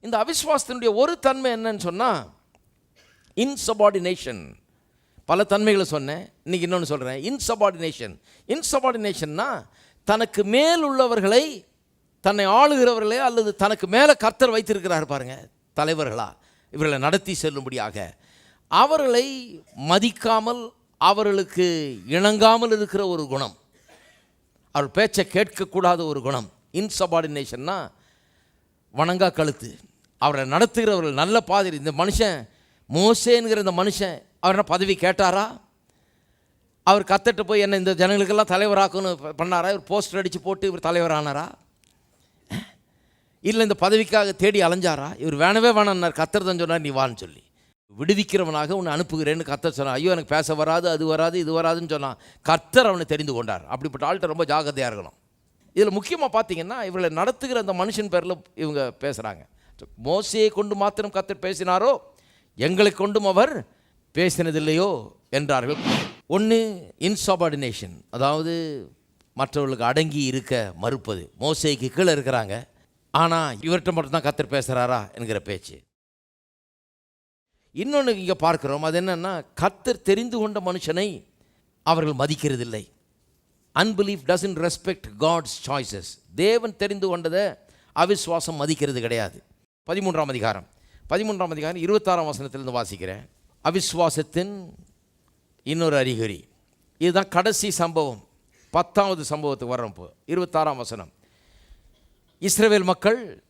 இந்த அவிஸ்வாசத்தினுடைய ஒரு தன்மை என்னன்னு சொன்னால் இன்சபார்டினேஷன் பல தன்மைகளை சொன்னேன் இன்றைக்கி இன்னொன்று சொல்கிறேன் இன்சபார்டினேஷன் இன்சபார்டினேஷன்னா தனக்கு மேல் உள்ளவர்களை தன்னை ஆளுகிறவர்களே அல்லது தனக்கு மேலே கர்த்தர் வைத்திருக்கிறார் பாருங்கள் தலைவர்களா இவர்களை நடத்தி செல்லும்படியாக. அவர்களை மதிக்காமல் அவர்களுக்கு இணங்காமல் இருக்கிற ஒரு குணம். அவர் பேச்சை கேட்கக்கூடாத ஒரு குணம். இன்சபார்டினேஷன்னா வணங்கா கழுத்து. அவரை நடத்துகிறவர்கள் நல்ல பாதிரி. இந்த மனுஷன் மோசேங்கிற இந்த மனுஷன் அவர் என்ன பதவி கேட்டாரா? அவர் கத்துட்டு போய் என்ன இந்த ஜனங்களுக்கெல்லாம் தலைவராக்கணும் பண்ணாரா? இவர் போஸ்டர் அடித்து போட்டு இவர் தலைவரானாரா? இல்லை இந்த பதவிக்காக தேடி அலைஞ்சாரா? இவர் வேணவே வேணான்னார். கத்துறதுன்னு சொன்னார் நீ வான்னு சொல்லி. விடுவிக்கிறவனாக உன்னை அனுப்புகிறேன்னு கத்தர் சொன்னான் ஐயோ எனக்கு பேச வராது அது வராது இது வராதுன்னு சொன்னான். கத்தர் அவனை தெரிந்து கொண்டார். அப்படிப்பட்ட ஆள்கிட்ட ரொம்ப ஜாகிரதையாக இருக்கணும். இதில் முக்கியமாக பார்த்தீங்கன்னா இவர்களை நடத்துகிற அந்த மனுஷன் பேரில் இவங்க பேசுகிறாங்க மோசையை கொண்டு மாத்திரம் கத்தர் பேசினாரோ? எங்களை கொண்டும் அவர் பேசினதில்லையோ என்றார்கள். ஒன்று இன்சாபார்டினேஷன் அதாவது மற்றவர்களுக்கு அடங்கி இருக்க மறுப்பது. மோசைக்கு கீழே இருக்கிறாங்க. ஆனால் இவர்கிட்ட மட்டும்தான் கத்தர் பேசுகிறாரா என்கிற பேச்சு. இன்னொன்று இங்கே பார்க்குறோம். அது என்னென்னா கத்தர் தெரிந்து கொண்ட மனுஷனை அவர்கள் மதிக்கிறதில்லை. Unbelief doesn't respect God's choices தேவன் தெரிந்து கொண்டதை அவிஸ்வாசம் மதிக்கிறது கிடையாது. பதிமூன்றாம் அதிகாரம். பதிமூன்றாம் அதிகாரம் இருபத்தாறாம் வசனத்திலிருந்து வாசிக்கிறேன். அவிஸ்வாசத்தின் இன்னொரு அறிகுறி. இதுதான் கடைசி சம்பவம். பத்தாவது சம்பவத்துக்கு வர்றோம் இப்போ. இருபத்தாறாம் வசனம். இஸ்ரேவேல் மக்கள்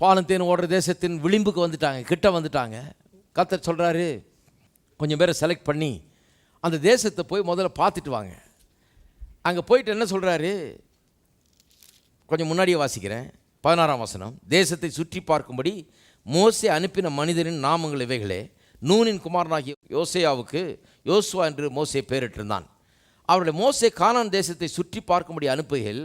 பாலந்தேன் ஓடுற தேசத்தின் விளிம்புக்கு வந்துட்டாங்க கிட்ட வந்துட்டாங்க. கத்தர் சொல்கிறாரு கொஞ்சம் பேரை செலக்ட் பண்ணி அந்த தேசத்தை போய் முதல்ல பார்த்துட்டு வாங்க. அங்கே போயிட்டு என்ன சொல்கிறாரு கொஞ்சம் முன்னாடியே வாசிக்கிறேன். பதினாறாம் வசனம் தேசத்தை சுற்றி பார்க்கும்படி மோசே அனுப்பின மனிதரின் நாமங்கள் இவைகளே. நூனின் குமாரனாகிய யோசேயாவுக்கு யோசுவா என்று மோசே பெயரிட்டிருந்தான். அவருடைய மோசே கானான் தேசத்தை சுற்றி பார்க்கும்படி அனுப்புகையில்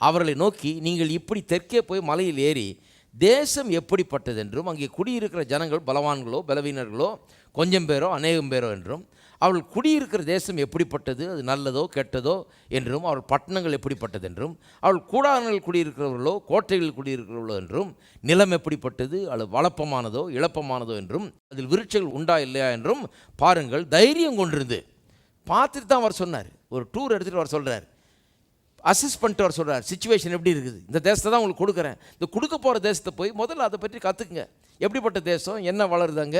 அவர்களை நோக்கி நீங்கள் இப்படி தெற்கே போய் மலையில் ஏறி தேசம் எப்படிப்பட்டது? என்றும் அங்கே குடியிருக்கிற ஜனங்கள் பலவான்களோ பலவீனர்களோ கொஞ்சம் பேரோ அநேகம் பேரோ என்றும் அவள் குடியிருக்கிற தேசம் எப்படிப்பட்டது? அது நல்லதோ கெட்டதோ என்றும் அவள் பட்டணங்கள் எப்படிப்பட்டது என்றும் அவள் கூடாரங்கள் குடியிருக்கிறவர்களோ கோட்டைகளில் குடியிருக்கிறவர்களோ என்றும் நிலம் எப்படிப்பட்டது? அது வளப்பமானதோ இழப்பமானதோ என்றும் அதில் விருட்சங்கள் உண்டா இல்லையா என்றும் பாருங்கள் தைரியம் கொண்டிருந்து. பார்த்துட்டு தான் அவர் சொன்னார். ஒரு டூர் எடுத்துகிட்டு வர சொல்கிறார் அசஸ் பண்ணிட்டு வர சொல்கிறார் சுச்சுவேஷன் எப்படி இருக்குது? இந்த தேசத்தை தான் உங்களுக்கு கொடுக்குறேன். இந்த கொடுக்க போகிற தேசத்தை போய் முதல்ல அதை பற்றி கற்றுக்குங்க எப்படிப்பட்ட தேசம்? என்ன வளருதாங்க?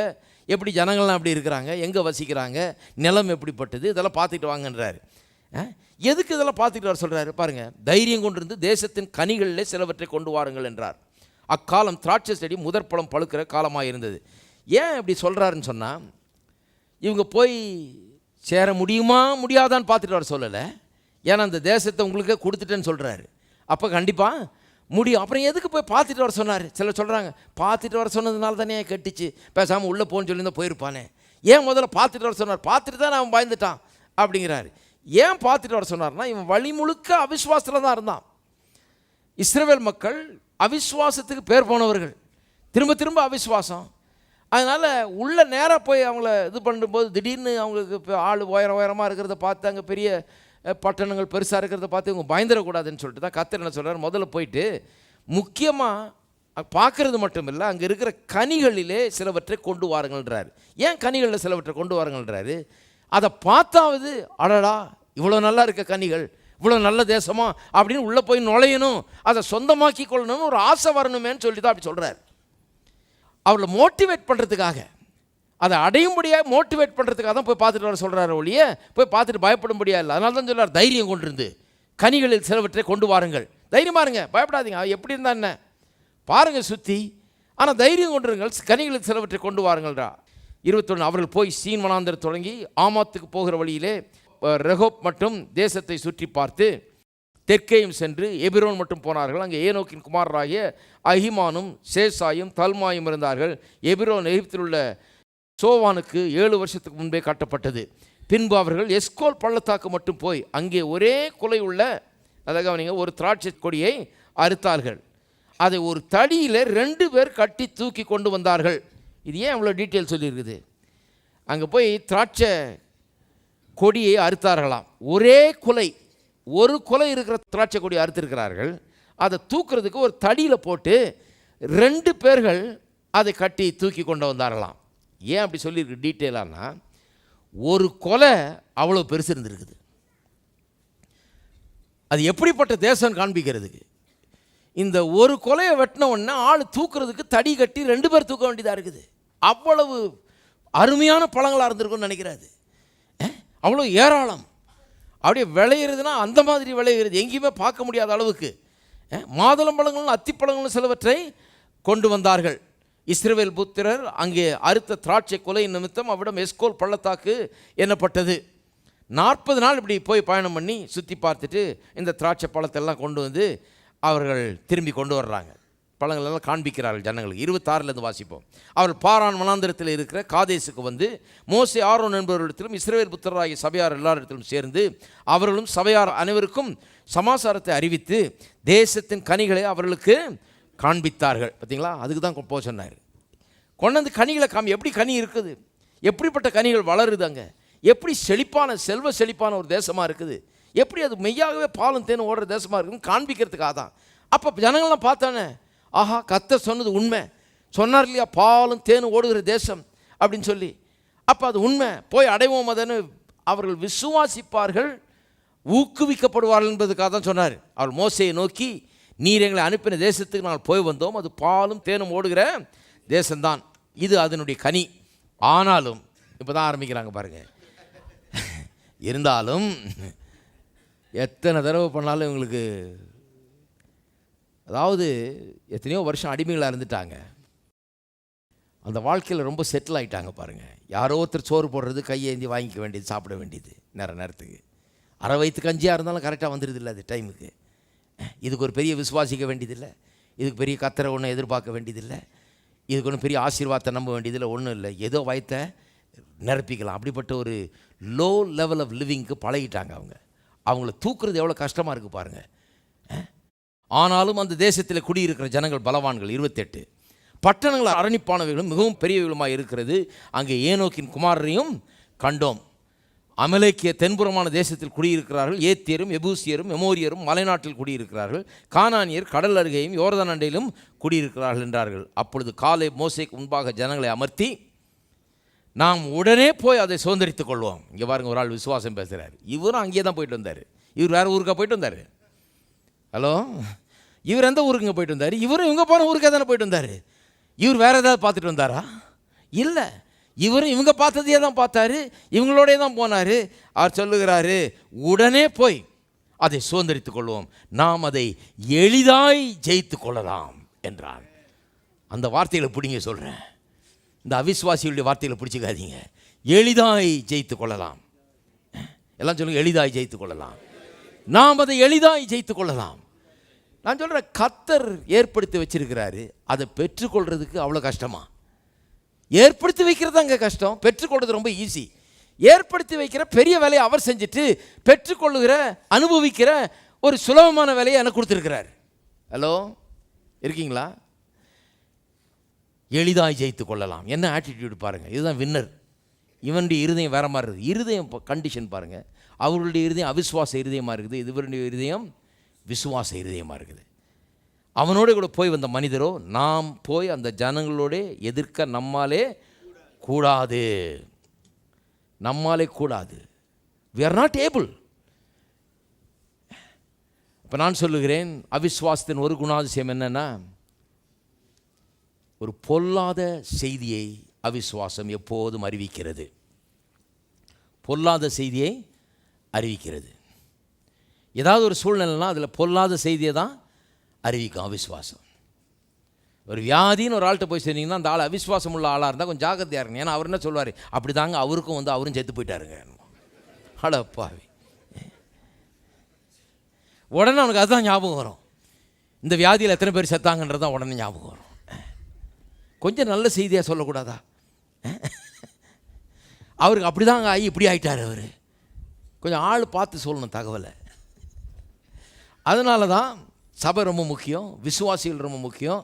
எப்படி ஜனங்கள்லாம் எப்படி இருக்கிறாங்க? எங்கே வசிக்கிறாங்க? நிலம் எப்படிப்பட்டது? இதெல்லாம் பார்த்துட்டு வாங்கன்றாரு. எதுக்கு இதெல்லாம் பார்த்துட்டு வர சொல்கிறாரு பாருங்கள் தைரியம் கொண்டிருந்து தேசத்தின் கனிகளிலே சிலவற்றை கொண்டு வாருங்கள் என்றார். அக்காலம் திராட்சை செடி முதற் பழம் பழுக்கிற காலமாக இருந்தது. ஏன் இப்படி சொல்கிறாருன்னு சொன்னால் இவங்க போய் சேர முடியுமா? முடியாதான்னு பார்த்துட்டு வர சொல்லலை. ஏன்னா அந்த தேசத்தை உங்களுக்கே கொடுத்துட்டேன்னு சொல்கிறாரு அப்போ கண்டிப்பாக முடியும். அப்புறம் எதுக்கு போய் பார்த்துட்டு வர சொன்னார்? சிலர் சொல்கிறாங்க பார்த்துட்டு வர சொன்னதுனால தானே கட்டிச்சு? பேசாமல் உள்ளே போன்னு சொல்லியிருந்தா போயிருப்பானே. ஏன் முதல்ல பார்த்துட்டு வர சொன்னார்? பார்த்துட்டு தான் அவன் பயந்துட்டான் அப்படிங்கிறாரு. ஏன் பார்த்துட்டு வர சொன்னார்னா இவன் வழி முழுக்க அவிஸ்வாசத்தில் தான் இருந்தான். இஸ்ரேவேல் மக்கள் அவிஸ்வாசத்துக்கு பேர் போனவர்கள். திரும்ப திரும்ப அவிஸ்வாசம் அதனால் உள்ளே நேராக போய் அவங்கள இது பண்ணும்போது திடீர்னு அவங்களுக்கு இப்போ ஆள் உயரம் உயரமாக இருக்கிறத பார்த்து அங்கே பெரிய பட்டணங்கள் பெருசாக இருக்கிறத பார்த்து இவங்க பயந்துடக்கூடாதுன்னு சொல்லிட்டு தான் கத்தர் என்ன சொல்கிறார் முதல்ல போயிட்டு முக்கியமாக பார்க்குறது மட்டும் இல்லை அங்கே இருக்கிற கனிகளிலே சிலவற்றை கொண்டு வாருங்கள்ன்றார். ஏன் கனிகளில் சிலவற்றை கொண்டு வாருங்கள்ன்றாரு? அதை பார்த்தாவது அடடா இவ்வளோ நல்லா இருக்க கனிகள் இவ்வளோ நல்ல தேசமா அப்படின்னு உள்ளே போய் நுழையணும் அதை சொந்தமாக்கி கொள்ளணும்னு ஒரு ஆசை வரணுமேன்னு சொல்லி தான் அப்படி சொல்கிறார் அவளை மோட்டிவேட் பண்ணுறதுக்காக அதை அடையும்படியாக மோட்டிவேட் பண்ணுறதுக்காக தான் போய் பார்த்துட்டு வர சொல்கிறாரு ஒழிய போய் பார்த்துட்டு பயப்படும்படியா இல்லை. அதனால தான் சொல்கிறார் தைரியம் கொண்டிருந்து. கனிகளில் சிலவற்றை கொண்டு வாருங்கள். தைரியமாக இருங்க பயப்படாதீங்க. அது எப்படி இருந்தா என்ன? பாருங்கள் சுற்றி ஆனால் தைரியம் கொண்டிருங்கள். கனிகளில் சிலவற்றை கொண்டு வாருங்கள்டா இருபத்தொன்று அவர்கள் போய் சீன் வனாந்தர் தொடங்கி ஆமாத்துக்கு போகிற வழியிலே ரெஹோப் ரெகோப் மட்டும் தேசத்தை சுற்றி பார்த்து தெற்கேயும் சென்று எபிரோன் மட்டும் போனார்கள். அங்கே ஏனோக்கின் குமாரராகிய அஹிமானும் சேசாயும் தல்மாயும் இருந்தார்கள். எபிரோன் எகிப்தில் உள்ள சோவானுக்கு ஏழு வருஷத்துக்கு முன்பே காட்டப்பட்டது. பின்பு அவர்கள் எஸ்கோல் பள்ளத்தாக்கு மட்டும் போய் அங்கே ஒரே குலை உள்ள அதை கவனிங்க ஒரு திராட்சை கொடியை அறுத்தார்கள். அதை ஒரு தடியில் ரெண்டு பேர் கட்டி தூக்கி கொண்டு வந்தார்கள். இது ஏன் அவ்வளோ டீட்டெயில் சொல்லியிருக்குது? அங்கே போய் திராட்சை கொடியை அறுத்தார்களாம். ஒரே குலை ஒரு குலை இருக்கிற திராட்சை கொடி அறுத்திருக்கிறார்கள். அதை தூக்குறதுக்கு ஒரு தடியில் போட்டு ரெண்டு பேர்கள் அதை கட்டி தூக்கி கொண்டு வந்தார்களாம். ஏன் அப்படி சொல்லியிருக்கு டீட்டெயிலானா ஒரு கொலை அவ்வளோ பெருசு இருந்திருக்குது. அது எப்படிப்பட்ட தேசம் காண்பிக்கிறதுக்கு இந்த ஒரு கொலையை வெட்டின உடனே ஆள் தூக்குறதுக்கு தடி கட்டி ரெண்டு பேர் தூக்க வேண்டியதாக இருக்குது. அவ்வளவு அருமையான பழங்களாக இருந்திருக்கும்னு நினைக்கிறாரு. அவ்வளோ ஏராளம். அப்படியே விளையிறதுனா அந்த மாதிரி விளையிறது எங்கேயுமே பார்க்க முடியாத அளவுக்கு. மாதுளம்பழங்களும் பழங்களும் அத்திப்பழங்களும் சிலவற்றை கொண்டு வந்தார்கள். இஸ்ரவேல் புத்திரர் அங்கே அறுத்த திராட்சை கொலை நிமித்தம் அவ்விடம் எஸ்கோல் பள்ளத்தாக்கு எண்ணப்பட்டது நாற்பது நாள் இப்படி போய் பயணம் பண்ணி சுற்றி பார்த்துட்டு இந்த திராட்சை பழத்தெல்லாம் கொண்டு வந்து அவர்கள் திரும்பி கொண்டு வர்றாங்க. பழங்களெல்லாம் காண்பிக்கிறார்கள் ஜனங்களுக்கு. இருபத்தாறுலேருந்து வாசிப்போம். அவர் பாரான் மனாந்திரத்தில் இருக்கிற காதேசுக்கு வந்து மோசே ஆரோன் என்பவரிடத்திலும் இஸ்ரேல் புத்தராகிய சபையார் எல்லாரிடத்திலும் சேர்ந்து அவர்களும் சபையார் அனைவருக்கும் சமாசாரத்தை அறிவித்து தேசத்தின் கனிகளை அவர்களுக்கு காண்பித்தார்கள். பார்த்தீங்களா? அதுக்கு தான் போக சொன்னார். கொண்டாந்து கனிகளை காமி எப்படி கனி இருக்குது? எப்படிப்பட்ட கனிகள் வளருது அங்கே? எப்படி செழிப்பான செல்வ செழிப்பான ஒரு தேசமாக இருக்குது? எப்படி அது மெய்யாகவே பாலும் தேனும் ஓடுற தேசமாக இருக்குன்னு காண்பிக்கிறதுக்காக தான் அப்போ ஜனங்கள்லாம் பார்த்தானே? ஆஹா கத்த சொன்னது உண்மை. சொன்னார் இல்லையா? பாலும் தேனும் ஓடுகிற தேசம் அப்படின்னு சொல்லி. அப்போ அது உண்மை. போய் அடைவோம் அதன்னு அவர்கள் விசுவாசிப்பார்கள் ஊக்குவிக்கப்படுவார்கள் என்பதுக்காக தான் சொன்னார். அவர் மோசையை நோக்கி நீர் எங்களை அனுப்பின தேசத்துக்கு நாங்கள் போய் வந்தோம். அது பாலும் தேனும் ஓடுகிற தேசம்தான். இது அதனுடைய கனி. ஆனாலும் இப்போ தான் ஆரம்பிக்கிறாங்க பாருங்கள் இருந்தாலும் எத்தனை தடவை பண்ணாலும் இவங்களுக்கு அதாவது எத்தனையோ வருஷம் அடிமைகளாக இருந்துட்டாங்க. அந்த வாழ்க்கையில் ரொம்ப செட்டில் ஆகிட்டாங்க பாருங்கள் யாரோ ஒருத்தர் சோறு போடுறது கையேந்தி வாங்கிக்க வேண்டியது சாப்பிட வேண்டியது நேர நேரத்துக்கு. அரை வயிற்று கஞ்சியாக இருந்தாலும் கரெக்டாக வந்துடுது இல்லை அது டைமுக்கு இதுக்கு ஒரு பெரிய விசுவாசிக்க வேண்டியதில்லை. இதுக்கு பெரிய கத்தரை ஒன்றும் எதிர்பார்க்க வேண்டியதில்லை. இதுக்கு ஒன்றும் பெரிய ஆசீர்வாதத்தை நம்ப வேண்டியதில்லை. ஒன்றும் இல்லை. ஏதோ வயத்தை நிரப்பிக்கலாம். அப்படிப்பட்ட ஒரு லோ லெவல் ஆஃப் லிவிங்க்கு பழகிட்டாங்க அவங்க. அவங்கள தூக்குறது எவ்வளோ கஷ்டமாக இருக்குது பாருங்கள் ஆனாலும் அந்த தேசத்தில் குடியிருக்கிற ஜனங்கள் பலவான்கள் இருபத்தெட்டு. பட்டணங்கள் அரணிப்பானவைகளும் மிகவும் பெரியவர்களுமாக இருக்கிறது. அங்கே ஏனோக்கின் குமாரரையும் கண்டோம். அமலேக்கிய தென்புறமான தேசத்தில் குடியிருக்கிறார்கள். ஏத்தியரும் எபூசியரும் எமோரியரும் மலைநாட்டில் குடியிருக்கிறார்கள். கானானியர் கடல் அருகேயும் யோர்தான் அண்டையிலும் குடியிருக்கிறார்கள் என்றார்கள். அப்பொழுது காலை மோசைக்கு முன்பாக ஜனங்களை அமர்த்தி நாம் உடனே போய் அதை சுதந்திரித்துக் கொள்வோம். இங்கே பாருங்க ஒரு ஆள் விசுவாசம் பேசுகிறார் இவரும் அங்கேயே தான் போயிட்டு வந்தார். இவர் வேறு ஊருக்கா போயிட்டு வந்தார்? ஹலோ? இவர் எந்த ஊருக்குங்க போயிட்டு வந்தார்? இவரும் இவங்க போன ஊருக்கே தானே போயிட்டு வந்தார்? இவர் வேறு ஏதாவது பார்த்துட்டு வந்தாரா? இல்லை. இவரும் இவங்க பார்த்ததையே தான் பார்த்தாரு இவங்களோடே தான் போனார். அவர் சொல்லுகிறாரு உடனே போய் அதை சுதந்திரித்து கொள்வோம். நாம் அதை எளிதாய் ஜெயித்து கொள்ளலாம் என்றான். அந்த வார்த்தைகளை பிடிங்க சொல்கிறேன் இந்த அவிஸ்வாசிகளுடைய வார்த்தைகளை பிடிச்சிக்காதீங்க. எளிதாய் ஜெயித்து கொள்ளலாம். எல்லாம் சொல்லுங்க எளிதாய் ஜெயித்து கொள்ளலாம். நாம் அதை எளிதாய் ஜெயித்து கொள்ளலாம். நான் சொல்கிறேன் கத்தர் ஏற்படுத்தி வச்சிருக்கிறாரு. அதை பெற்றுக்கொள்கிறதுக்கு அவ்வளோ கஷ்டமா? ஏற்படுத்தி வைக்கிறது அங்கே கஷ்டம். பெற்றுக்கொள்வது ரொம்ப ஈஸி ஏற்படுத்தி வைக்கிற பெரிய வேலையை அவர் செஞ்சுட்டு பெற்றுக்கொள்ளுகிற அனுபவிக்கிற ஒரு சுலபமான வேலையை எனக்கு கொடுத்துருக்கிறார். ஹலோ இருக்கீங்களா? எளிதாக ஜெயித்து கொள்ளலாம். என்ன ஆட்டிடியூடு பாருங்கள் இதுதான் வின்னர் இவனுடைய இருதயம் வேறு மாதிரி இருக்குது. இருதயம் கண்டிஷன் பாருங்கள் அவர்களுடைய இருதயம் அவிசுவாச இருதயமாக இருக்குது. இவருடைய இருதயம் விசுவாச இருதயமாக இருக்குது. அவனோட கூட போய் வந்த மனிதரோ நாம் போய் அந்த ஜனங்களோட எதிர்க்க நம்மாலே கூடாது. நம்மாலே கூடாது. வி ஆர் நாட் ஏபிள் இப்போ நான் சொல்லுகிறேன் அவிஸ்வாசத்தின் ஒரு குணாதிசயம் என்னென்னா ஒரு பொல்லாத செய்தியை அவிஸ்வாசம் எப்போதும் அறிவிக்கிறது. பொல்லாத செய்தியை அறிவிக்கிறது. ஏதாவது ஒரு சூழ்நிலைனா அதில் பொல்லாத செய்தியை தான் அறிவிக்கும் அவிஸ்வாசம் ஒரு வியாதின்னு ஒரு ஆள்கிட்ட போய் சொன்னீங்கன்னா அந்த ஆள் அவிஸ்வாசம் உள்ள ஆளாக இருந்தால் கொஞ்சம் ஜாக்கிரதையாக இருங்க. ஏன்னா அவர் என்ன சொல்வார்? அப்படி தாங்க அவருக்கும் வந்து அவரும் செத்து போயிட்டாருங்க. அடப்பாவி உடனே அவனுக்கு அதுதான் ஞாபகம் வரும். இந்த வியாதியில் எத்தனை பேர் செத்தாங்கன்றது தான் உடனே ஞாபகம் வரும். கொஞ்சம் நல்ல செய்தியாக சொல்லக்கூடாதா? அவருக்கு அப்படி தாங்க ஆகி இப்படி ஆயிட்டார் அவர். கொஞ்சம் ஆள் பார்த்து சொல்லணும் தகவலை. அதனால தான் சபை ரொம்ப முக்கியம் விசுவாசிகள் ரொம்ப முக்கியம்.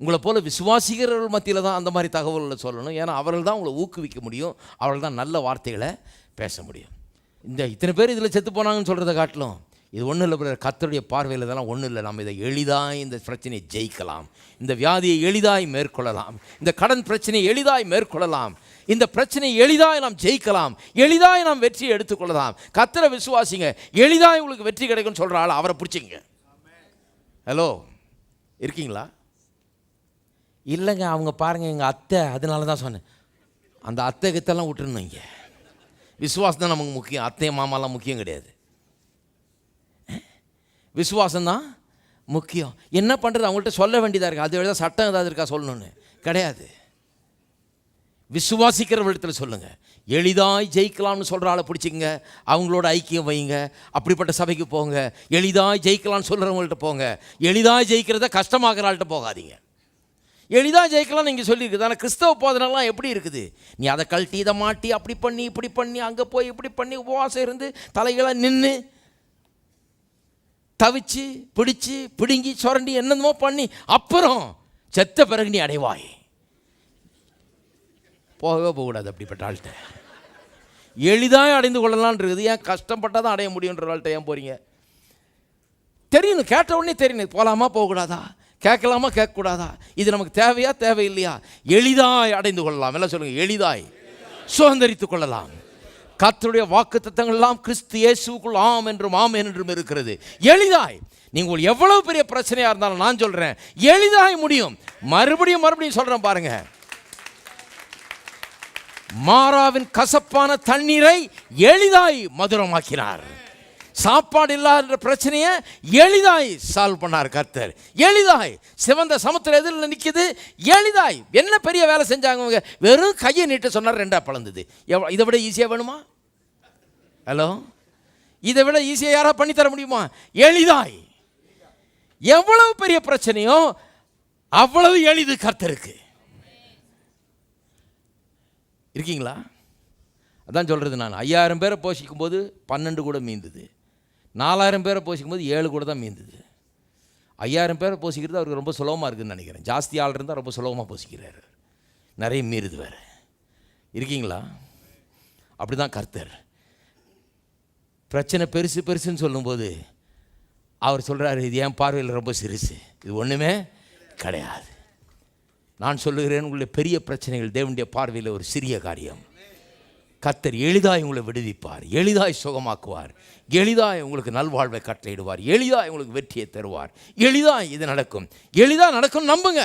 உங்களை போல் விசுவாசிகர்கள் மத்தியில் தான் அந்த மாதிரி தகவல்களை சொல்லணும். ஏன்னா அவர்கள் தான் உங்களை ஊக்குவிக்க முடியும். அவர்கள் தான் நல்ல வார்த்தைகளை பேச முடியும். இந்த இத்தனை பேர் இதில் செத்து போனாங்கன்னு சொல்கிறத காட்டிலும் இது ஒன்றும் இல்லை பிரதர் கத்தருடைய பார்வையில் இதெல்லாம் ஒன்றும் இல்லை. நம்ம இதை எளிதாக இந்த பிரச்சனையை ஜெயிக்கலாம். இந்த வியாதியை எளிதாய் மேற்கொள்ளலாம். இந்த கடன் பிரச்சனையை எளிதாய் மேற்கொள்ளலாம். இந்த பிரச்சனையை எளிதாக நாம் ஜெயிக்கலாம். எளிதாக நாம் வெற்றியை எடுத்துக்கொள்ளலாம். கத்தரை விசுவாசிங்க. எளிதாக உங்களுக்கு வெற்றி கிடைக்கும்னு சொல்கிறாள் அவரை பிடிச்சிங்க ஹலோ இருக்கீங்களா? இல்லைங்க அவங்க பாருங்கள் எங்கள் அத்தை அதனால தான் சொன்னேன். அந்த அத்தை கித்தெல்லாம் விட்டுருந்தீங்க. இங்கே விசுவாசம் தான் நமக்கு முக்கியம். அத்தை மாமாலாம் முக்கியம் கிடையாது. விசுவாசம் தான் முக்கியம். என்ன பண்ணுறது அவங்கள்ட்ட சொல்ல வேண்டியதாக இருக்குது அதை விட சட்டம் ஏதாவது இருக்கா சொல்லணும்னு? கிடையாது. விசுவாசிக்கிறவர்களிடத்தில் சொல்லுங்கள் எளிதாய் ஜெயிக்கலாம்னு சொல்கிற ஆளை பிடிச்சிங்க அவங்களோட ஐக்கியம் வைங்க. அப்படிப்பட்ட சபைக்கு போங்க. எளிதாய் ஜெயிக்கலாம்னு சொல்கிறவங்கள்ட்ட போங்க. எளிதாய் ஜெயிக்கிறத கஷ்டமாகிற ஆள்கிட்ட போகாதீங்க. எளிதாக ஜெயிக்கலாம் நீங்கள் சொல்லியிருக்குது. ஆனால் கிறிஸ்தவ போதனெல்லாம் எப்படி இருக்குது? நீ அதை கழட்டி இதை மாட்டி அப்படி பண்ணி இப்படி பண்ணி அங்கே போய் இப்படி பண்ணி உபவாசம் இருந்து தலைகளாக நின்று தவிச்சு பிடிச்சு பிடுங்கி சுரண்டி என்னென்னமோ பண்ணி அப்புறம் செத்த பிறகு நீ அடைவாய். போகவே போகக்கூடாது அப்படிப்பட்ட ஆள்கிட்ட. எளிதாக அடைந்து கொள்ளலாம்னு இருக்குது ஏன் கஷ்டப்பட்டால் தான் அடைய முடியுன்ற ஆள்கிட்ட ஏன் போகிறீங்க தெரியணும் கேட்ட உடனே தெரியணும் போகலாமா போகக்கூடாதா? கேட்கலாமா கேட்கக்கூடாதா? இது நமக்கு தேவையா தேவையில்லையா? எளிதாய் அடைந்து கொள்ளலாம். எல்லாம் சொல்லுங்கள் எளிதாய். சுதந்திரித்து கொள்ளலாம். கத்தருடைய வாக்கு எல்லாம் கிறிஸ்து இயேசுக்குள் ஆம் என்றும் ஆம் என்றும் இருக்கிறது. எளிதாய். நீங்கள் எவ்வளவு பெரிய பிரச்சனையாக இருந்தாலும் நான் சொல்கிறேன் எளிதாய் முடியும். மறுபடியும் மறுபடியும் சொல்கிறேன் பாருங்கள் மாறாவின் கசப்பான தண்ணீரை எளிதாய் மதுரமாக்கினார். சாப்பாடு இல்லாத பிரச்சனையை எளிதாய் சால்வ் பண்ணார் கர்த்தர். எளிதாய். சிவந்த சமுத்திர எதிரில் நிற்கிது. எளிதாய். என்ன பெரிய வேலை செஞ்சாங்க அவங்க வெறும் கையை நீட்ட சொன்னார் ரெண்டாக பழந்தது. எவ்வளோ இதை விட ஈஸியாக வேணுமா? ஹலோ இதை விட ஈஸியாக யாராவது பண்ணித்தர தர முடியுமா? எளிதாய். எவ்வளவு பெரிய பிரச்சனையோ அவ்வளவு எளிது கர்த்தருக்கு. இருக்கீங்களா? அதான் சொல்கிறது நான். ஐயாயிரம் பேரை போஷிக்கும் போது பன்னெண்டு கூட மீந்தது. நாலாயிரம் பேரை போஷிக்கும் போது ஏழு கூட தான் மீந்தது. ஐயாயிரம் பேரை போசிக்கிறது அவருக்கு ரொம்ப சுலபமாக இருக்குதுன்னு நினைக்கிறேன். ஜாஸ்தி ஆள் இருந்தால் ரொம்ப சுலபமாக போசிக்கிறார் நிறைய மீறுது வேறு. இருக்கீங்களா? அப்படி தான் கர்த்தர். பிரச்சனை பெருசு பெருசுன்னு சொல்லும்போது அவர் சொல்கிறாரு இது என் பார்வையில் ரொம்ப சிறுசு. இது ஒன்றுமே கிடையாது. நான் சொல்லுகிறேன் உங்களுடைய பெரிய பிரச்சனைகள் தேவனுடைய பார்வையில் ஒரு சிறிய காரியம். கத்தர் எளிதாய் உங்களை விடுவிப்பார் எளிதாய் சுகமாக்குவார் எளிதாய் உங்களுக்கு நல்வாழ்வை கட்டளையிடுவார் எளிதாய் உங்களுக்கு வெற்றியை தருவார் எளிதாய் இது நடக்கும். எளிதாக நடக்கும் நம்புங்க.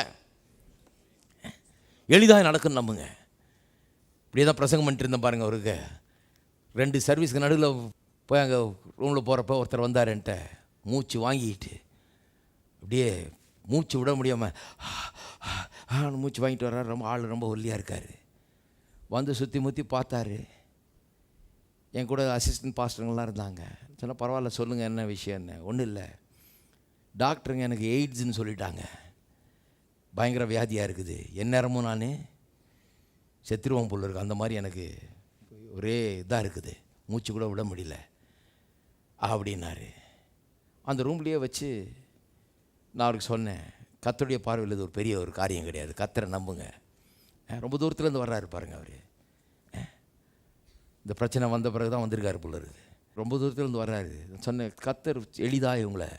எளிதாக நடக்கும் நம்புங்க. இப்படியே தான் பிரசங்கம் பண்ணிட்டு இருந்தேன் பாருங்க அவருக்கு. ரெண்டு சர்வீஸ்க்கு நடுவில் போய் அங்கே ரூமில் போகிறப்ப ஒருத்தர் வந்தார்ன்ட்ட மூச்சு வாங்கிக்கிட்டு அப்படியே மூச்சு விட முடியாமல் மூச்சு வாங்கிட்டு வர்றாரு. ரொம்ப ஆள் ரொம்ப ஒல்லியாக இருக்கார். வந்து சுற்றி முற்றி பார்த்தாரு. என் கூட அசிஸ்டன்ட் பாஸ்டருங்கெல்லாம் இருந்தாங்க. சொன்னால் பரவாயில்ல சொல்லுங்கள் என்ன விஷயம் என்ன ஒன்றும் இல்லை. டாக்டருங்க எனக்கு எய்ட்ஸுன்னு சொல்லிட்டாங்க. பயங்கர வியாதியாக இருக்குது. எந்நேரமும் நான் செத்துருவோம் புல் இருக்கு. அந்த மாதிரி எனக்கு ஒரே இதாக இருக்குது. மூச்சு கூட விட முடியல. அப்படின்னாரு. அந்த ரூம்லேயே வச்சு நான் அவருக்கு சொன்னேன். கத்தருடைய பார்வையில் இது ஒரு பெரிய ஒரு காரியம் கிடையாது. கத்தரை நம்புங்க. ரொம்ப தூரத்துலேருந்து வர்றாரு பாருங்கள் அவர். இந்த பிரச்சனை வந்த பிறகு தான் வந்திருக்காரு போல இருக்குது ரொம்ப தூரத்துலேருந்து வர்றாரு. சொன்னேன் கத்தர் எளிதாக இவங்களை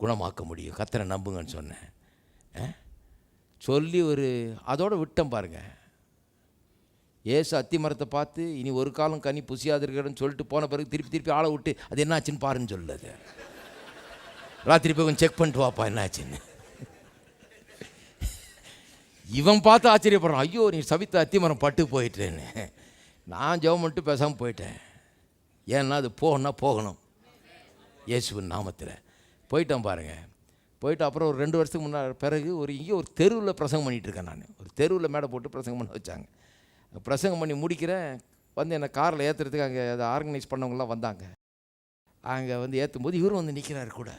குணமாக்க முடியும். கத்தரை நம்புங்கன்னு சொன்னேன். சொல்லி ஒரு அதோட விட்டம் பாருங்கள் ஏசு அத்தி மரத்தை பார்த்து இனி ஒரு காலம் கனி புசியாது இருக்கிறன்னு சொல்லிட்டு போன பிறகு திருப்பி திருப்பி ஆளை விட்டு அது என்ன ஆச்சுன்னு பாருன்னு சொல்லுது ராத்திரி போய் கொஞ்சம் செக் பண்ணிட்டு வாப்பா என்னாச்சுன்னு. இவன் பார்த்து ஆச்சரியப்படுறான். ஐயோ நீ சவித்த அத்திமரம் பட்டு போயிட்டேன்னு. நான் ஜெபம் மட்டும் பேசாமல் போயிட்டேன். ஏன்னா அது போகணும்னா போகணும். இயேசுவின் நாமத்தில். போயிட்டேன் பாருங்கள் போயிட்டு அப்புறம் ஒரு ரெண்டு வருஷத்துக்கு முன்னாடி பிறகு ஒரு இங்கே ஒரு தெருவில் பிரசங்கம் பண்ணிகிட்ருக்கேன் நான். ஒரு தெருவில் மேடை போட்டு பிரசங்கம் பண்ண வச்சாங்க. பிரசங்கம் பண்ணி முடிக்கிறேன். வந்து என்னை காரில் ஏற்றுறதுக்கு அங்கே அதை ஆர்கனைஸ் பண்ணவங்களாம் வந்தாங்க. அங்கே வந்து ஏற்றும் போது இவரும் வந்து நிற்கிறாரு கூட.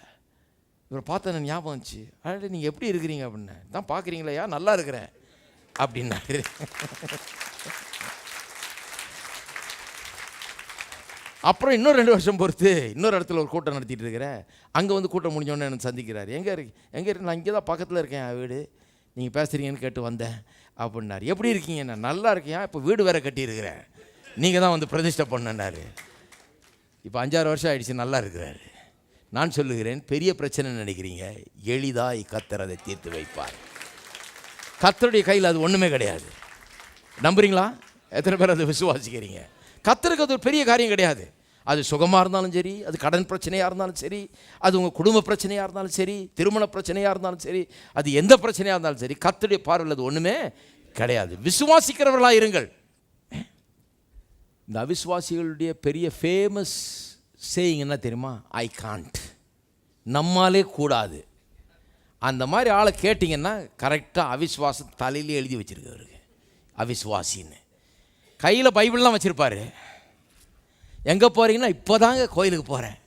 இவரை பார்த்த ஞாபகம் வந்துச்சு? அடே நீங்கள் எப்படி இருக்கிறீங்க அப்படின்னு. தான் பார்க்குறீங்களேயா? நல்லா இருக்கிறேன். அப்படின்னாரு. அப்புறம் இன்னும் ரெண்டு வருஷம் பொறுத்து இன்னொரு இடத்துல ஒரு கூட்டம் நடத்திட்டு இருக்கிறேன் அங்கே வந்து கூட்டம் முடிஞ்சோடனே எனக்கு சந்திக்கிறார். எங்கே இருக்கு எங்கே இருக்கு நான் இங்கே தான் பக்கத்தில் இருக்கேன் வீடு. நீங்கள் பேசுகிறீங்கன்னு கேட்டு வந்தேன். அப்படின்னாரு. எப்படி இருக்கீங்க? நான் நல்லா இருக்கியா இப்போ வீடு வேறு கட்டியிருக்கிறேன். நீங்கள் தான் வந்து பிரதிஷ்டை பண்ணனாரு. இப்போ அஞ்சாறு வருஷம் ஆயிடுச்சு நல்லா இருக்கிறாரு. நான் சொல்லுகிறேன் பெரிய பிரச்சனை நினைக்கிறீங்க? எளிதாய் கத்தர் அதை தீர்த்து வைப்பார். கத்தருடைய கையில் அது ஒன்றுமே கிடையாது. நம்புறீங்களா? எத்தனை பேர் அதை விசுவாசிக்கிறீங்க? கத்தருக்கு அது ஒரு பெரிய காரியம் கிடையாது. அது சுகமாக இருந்தாலும் சரி அது கடன் பிரச்சனையாக இருந்தாலும் சரி அது உங்கள் குடும்ப பிரச்சனையாக இருந்தாலும் சரி திருமண பிரச்சனையாக இருந்தாலும் சரி அது எந்த பிரச்சனையாக இருந்தாலும் சரி கத்தருடைய பார்வையில் அது ஒன்றுமே கிடையாது. விசுவாசிக்கிறவர்களாக இருங்கள். இந்த அவிசுவாசிகளுடைய பெரிய ஃபேமஸ் சேயிங் என்ன தெரியுமா? ஐ காண்ட் நம்மாலே கூடாது. அந்த மாதிரி ஆளை கேட்டிங்கன்னா கரெக்டாக அவிஸ்வாசம் தலையிலே எழுதி வச்சிருக்காரு அவிஸ்வாசின்னு கையில் பைபிள்லாம் வச்சுருப்பார். எங்கே போகிறீங்கன்னா இப்போ தாங்க கோயிலுக்கு போகிறேன்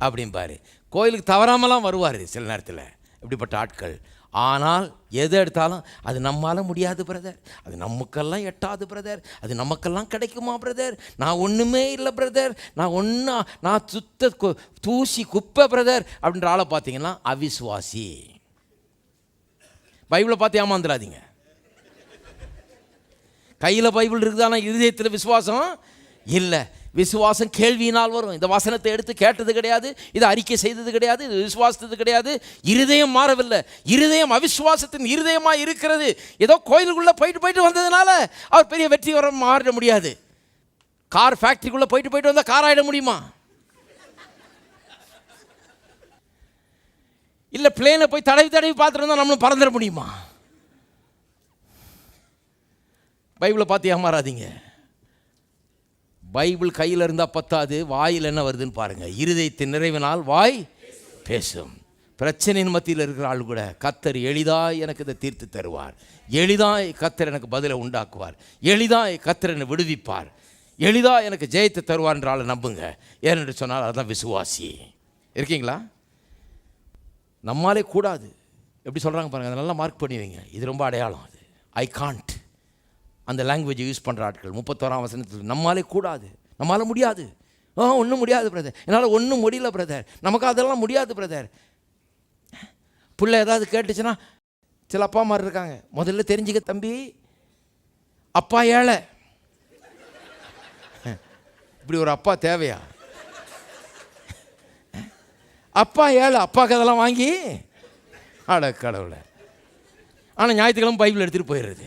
அப்படிம்பாரு. கோயிலுக்கு தவறாமலாம் வருவார் சில நேரத்தில். இப்படிப்பட்ட ஆட்கள். ஆனால் எது எடுத்தாலும் அது நம்மால் முடியாது பிரதர் அது நமக்கெல்லாம் எட்டாது பிரதர் அது நமக்கெல்லாம் கிடைக்குமா பிரதர் நான் ஒன்றுமே இல்லை பிரதர் நான் ஒன்றா நான் சுத்த தூசி குப்பை பிரதர் அப்படின்ற ஆளை பார்த்தீங்கன்னா அவிசுவாசி. பைபிளை பார்த்து ஏமாந்துடாதீங்க. கையில் பைபிள் இருக்குதானா இருதயத்தில் விசுவாசம். இல்லை. விசுவாசம் கேள்வியினால் வரும். இந்த வசனத்தை எடுத்து கேட்டது கிடையாது. இதை அறிக்கை செய்தது கிடையாது. இது விசுவாசத்தது கிடையாது. இருதயம் மாறவில்லை. இருதயம் அவிசுவாசத்தின் இருதயமாக இருக்கிறது. ஏதோ கோயிலுக்குள்ளே போயிட்டு போயிட்டு வந்ததுனால அவர் பெரிய வெற்றி வர மாறிட முடியாது. கார் ஃபேக்ட்ரிக்குள்ளே போயிட்டு போயிட்டு வந்தால் கார் ஆகிட முடியுமா? இல்லை பிளேனை போய் தடவி தடவி பார்த்துட்டு இருந்தால் நம்மளும் பறந்துட முடியுமா? பைபிளை பார்த்து ஏமாறாதீங்க. பைபிள் கையில் இருந்தால் பத்தாது வாயில் என்ன வருதுன்னு பாருங்கள் இருதயத்தின் நிறைவினால் வாய் பேசும். பிரச்சனையின் மத்தியில் இருக்கிற ஆள் கூட கத்தர் எளிதாய் எனக்கு இதை தீர்த்து தருவார். எளிதாய் கத்தர் எனக்கு பதிலை உண்டாக்குவார். எளிதாய் கத்தர் என்னை விடுவிப்பார். எளிதாக எனக்கு ஜெயத்தை தருவார் என்ற ஆளை நம்புங்க. ஏனென்று சொன்னால் அதுதான் விசுவாசி. இருக்கீங்களா? நம்மாலே கூடாது. எப்படி சொல்கிறாங்க பாருங்கள் அதை நல்லா மார்க் பண்ணி வைங்க இது ரொம்ப அடையாளம் அது. ஐ காண்ட் அந்த லாங்குவேஜை யூஸ் பண்ணுற ஆட்கள். முப்பத்தோராம் வசனத்தில் நம்மாலே கூடாது. நம்மளால் முடியாது. ஆ ஒன்றும் முடியாது பிரதர் என்னால் ஒன்றும் முடியல பிரதர் நமக்கு அதெல்லாம் முடியாது பிரதர் பிள்ளை ஏதாவது கேட்டுச்சுன்னா சில அப்பா மாதிரி இருக்காங்க. முதல்ல தெரிஞ்சுக்க தம்பி. அப்பா ஏழை. இப்படி ஒரு அப்பா தேவையா? அப்பா ஏழை அப்பாவுக்கு அதெல்லாம் வாங்கி. அட கடவுளை. ஆனால் ஞாயிற்றுக்கிழமை பைபிள் எடுத்துகிட்டு போயிடுறது.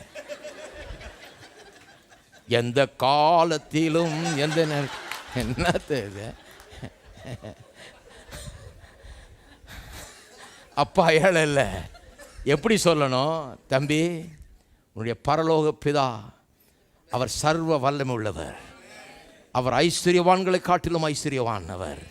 எந்த காலத்திலும் எந்த நேர- அப்பா ஏழை இல்லை. எப்படி சொல்லணும்? தம்பி உன்னுடைய பரலோக பிதா அவர் சர்வ வல்லமை உள்ளவர். அவர் ஐஸ்வர்யவான்களை காட்டிலும் ஐஸ்வர்யவான் அவர்.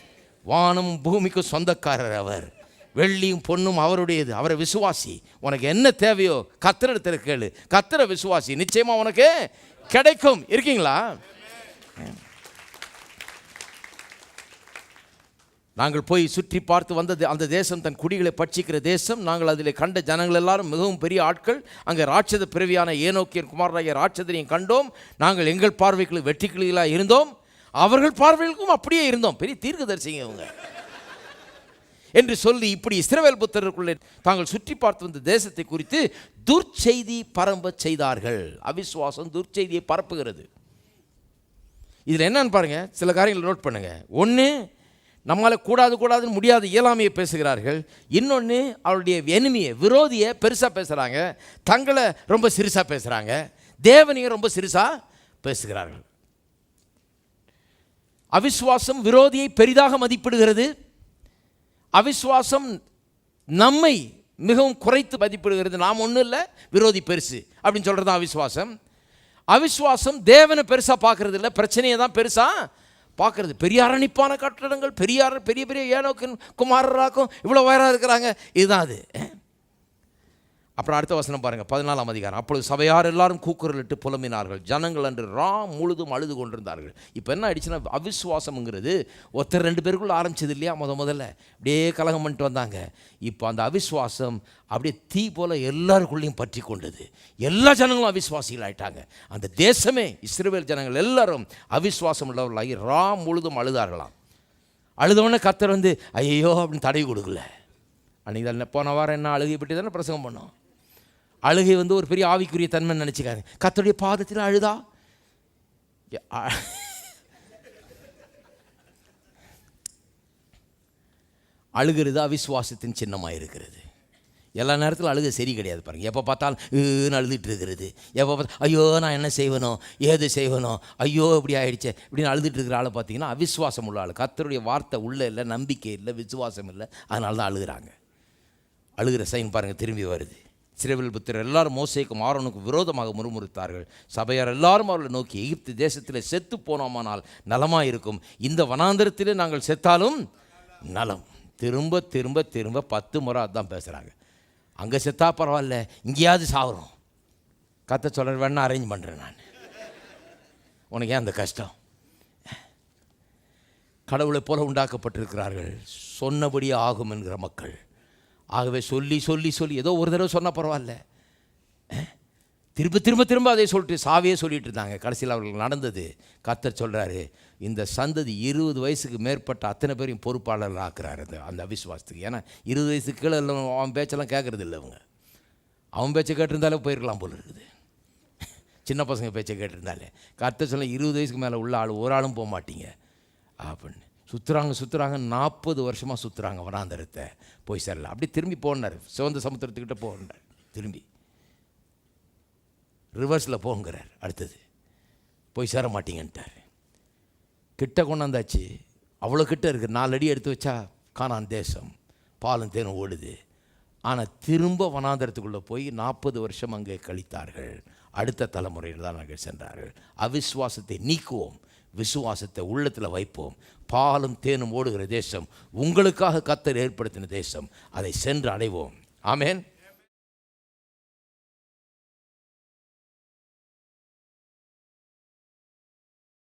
வானம் பூமிக்கு சொந்தக்காரர் அவர். வெள்ளியும் பொண்ணும் அவருடையது. அவரை விசுவாசி. உனக்கு என்ன தேவையோ? கத்திரத்தில் கேளு. கத்திர விசுவாசி. நிச்சயமாக உனக்கு கிடைக்கும். இருக்கீங்களா? நாங்கள் போய் சுற்றி பார்த்து வந்தது அந்த தேசம் தன் குடிகளை பட்சிக்கிற தேசம். நாங்கள் அதில் கண்ட ஜனங்கள் எல்லாரும் மிகவும் பெரிய ஆட்கள். அங்கே ராட்சத பிறவியான ஏனோக்கியன் குமாரராகிய ராட்சதனையும் கண்டோம். நாங்கள் எங்கள் பார்வைக்கு வெற்றிக்கிளிகளாக இருந்தோம். அவர்கள் பார்வைகளுக்கும் அப்படியே இருந்தோம். பெரிய தீர்க்கதரிசிங்க இவங்க. என்று சொல்லி இப்படி இஸ்ரவேல் புத்தருக்குள்ளே தாங்கள் சுற்றி பார்த்து வந்த தேசத்தை குறித்து துர்ச்செய்தி பரம்ப செய்தார்கள். அவிசுவாசம் துர்ச்செய்தியை பரப்புகிறது. இதில் என்னன்னு பாருங்க சில காரியங்களை நோட் பண்ணுங்கள் ஒன்று நம்மளால் கூடாது கூடாதுன்னு முடியாத இயலாமையை பேசுகிறார்கள். இன்னொன்று அவருடைய எனிமியை விரோதியை பெருசாக பேசுகிறாங்க தங்களை ரொம்ப சிறுசாக பேசுகிறாங்க தேவனையும் ரொம்ப சிறுசாக பேசுகிறார்கள். அவிஸ்வாசம் விரோதியை பெரிதாக மதிப்பிடுகிறது. அவிஸ்வாசம் நம்மை மிகவும் குறைத்து மதிப்பிடுகிறது நாம் ஒன்றும் இல்லை விரோதி பெருசு அப்படின்னு சொல்கிறது தான் அவிஸ்வாசம் அவிஸ்வாசம் தேவனை பெருசாக பார்க்கறது இல்லை பிரச்சனையை தான் பெருசாக பார்க்குறது. பெரிய அரணிப்பான கட்டடங்கள் பெரிய பெரிய பெரிய ஏனோக்கின் குமாரராக்கும் இவ்வளோ உயராக இருக்கிறாங்க. இதுதான் அது. அப்புறம் அடுத்த வசனம் பாருங்கள் பதினாலாம் அதிகாரம். அப்பொழுது சபையார் எல்லாரும் கூக்குரலிட்டு புலம்பினார்கள். ஜனங்கள் அன்று ரா முழுதும் அழுது கொண்டிருந்தார்கள். இப்போ என்ன ஆயிடுச்சுன்னா அவிஸ்வாசம்ங்கிறது ஒருத்தர் ரெண்டு பேருக்குள்ள ஆரம்பிச்சது இல்லையா முத முதல்ல? அப்படியே கலகம் பண்ணிட்டு வந்தாங்க. இப்போ அந்த அவிஸ்வாசம் அப்படியே தீ போல எல்லாருக்குள்ளேயும் பற்றி கொண்டது. எல்லா ஜனங்களும் அவிஸ்வாசிகள் ஆயிட்டாங்க. அந்த தேசமே இஸ்ரவேல் ஜனங்கள் எல்லாரும் அவிஸ்வாசம் உள்ளவர்களாகி ரா முழுதும் அழுதார்களாம். அழுதவொடனே கத்தர் வந்து ஐயோ அப்படின்னு தடவி கொடுக்கல. அன்றைக்கி தானே போன வாரம் என்ன அழுகி பற்றி தானே பிரசங்கம் பண்ணோம். அழுகை வந்து ஒரு பெரிய ஆவிக்குரிய தன்மை நினச்சிக்காரு கத்தருடைய பாதத்தில் அழுதா? அழுகிறது அவிசுவாசத்தின் சின்னமாக இருக்கிறது எல்லா நேரத்திலும் அழுக சரி கிடையாது பாருங்கள் எப்போ பார்த்தாலும் ஈன்னு அழுதுட்டு இருக்கிறது. எப்போ பார்த்தா ஐயோ நான் என்ன செய்வனோ? ஏது செய்வனோ? ஐயோ இப்படி ஆகிடுச்சே இப்படின்னு அழுதுட்டு இருக்கிற ஆளை பார்த்தீங்கன்னா அவிஸ்வாசம் உள்ள ஆள். கத்தருடைய வார்த்தை உள்ளே இல்லை நம்பிக்கை இல்லை விசுவாசம் இல்லை. அதனால தான் அழுகுறாங்க. அழுகிற சைன் பாருங்கள் திரும்பி வருது. சிறுவில் புத்திரர் எல்லாரும் மோசைக்கும் ஆரோனுக்கும் விரோதமாக முறுமுறுத்தார்கள். சபையார் எல்லாரும் அவர்களை நோக்கி எகிப்து தேசத்தில் செத்து போனோமானால் நலமாக இருக்கும் இந்த வனாந்திரத்திலே நாங்கள் செத்தாலும் நலம். திரும்ப திரும்ப திரும்ப பத்து முறை அதான் பேசுகிறாங்க அங்கே செத்தா பரவாயில்ல இங்கேயாவது சாகுறோம் கத்த சொல்கிற வேணா அரேஞ்ச் பண்ணுறேன் நான். உனக்கு ஏன் அந்த கஷ்டம்? கடவுளைப் போல உண்டாக்கப்பட்டிருக்கிறார்கள். சொன்னபடியே ஆகும் என்கிற மக்கள். ஆகவே சொல்லி சொல்லி சொல்லி ஏதோ ஒரு தடவை சொன்னால் பரவாயில்ல. திரும்ப திரும்ப திரும்ப அதை சொல்லிட்டு சாவியே சொல்லிட்டு இருந்தாங்க. கடைசியில் அவர்கள் நடந்தது. கத்தர் சொல்கிறாரு இந்த சந்ததி இருபது வயசுக்கு மேற்பட்ட அத்தனை பேரையும் பொறுப்பாளர்கள் ஆக்குறாரு. அந்த அந்த அவிசுவாசத்துக்கு. ஏன்னா இருபது வயசுக்கு கீழே இல்லை, அவன் பேச்செல்லாம் கேட்குறது இல்லை அவங்க. அவன் பேச்சை கேட்டிருந்தாலே போயிருக்கலாம் போல இருக்குது. சின்ன பசங்க பேச்சை கேட்டிருந்தாலே. கத்த சொல்ல இருபது வயசுக்கு மேலே உள்ள ஆள் ஒரு ஆளும் போக மாட்டீங்க. அப்படின்னு. சுற்றுறாங்க சுற்றுறாங்க நாற்பது வருஷமாக சுற்றுறாங்க வனாந்தரத்தை. போய் சேரல. அப்படி திரும்பி போனார். சிவந்த சமுத்திரத்துக்கிட்ட போனார். திரும்பி. ரிவர்ஸில் போங்கிறார் அடுத்தது. போய் சேர மாட்டீங்கன்ட்டார். கிட்ட கொண்டாந்தாச்சு. அவ்வளோ கிட்ட இருக்குது நாலு அடி எடுத்து வச்சா காணான் தேசம். பாலும் தேனும் ஓடுது. ஆனால் திரும்ப வனாந்தரத்துக்குள்ளே போய் நாற்பது வருஷம் அங்கே கழித்தார்கள். அடுத்த தலைமுறையில் தான் நாங்கள் சென்றார்கள். அவிஸ்வாசத்தை நீக்குவோம். விசுவாசத்தை உள்ளத்தில் வைப்போம். பாலும் தேனும் ஓடுகிற தேசம் உங்களுக்காக கத்தர் ஏற்படுத்தின தேசம். அதை சென்று அடைவோம். ஆமேன்.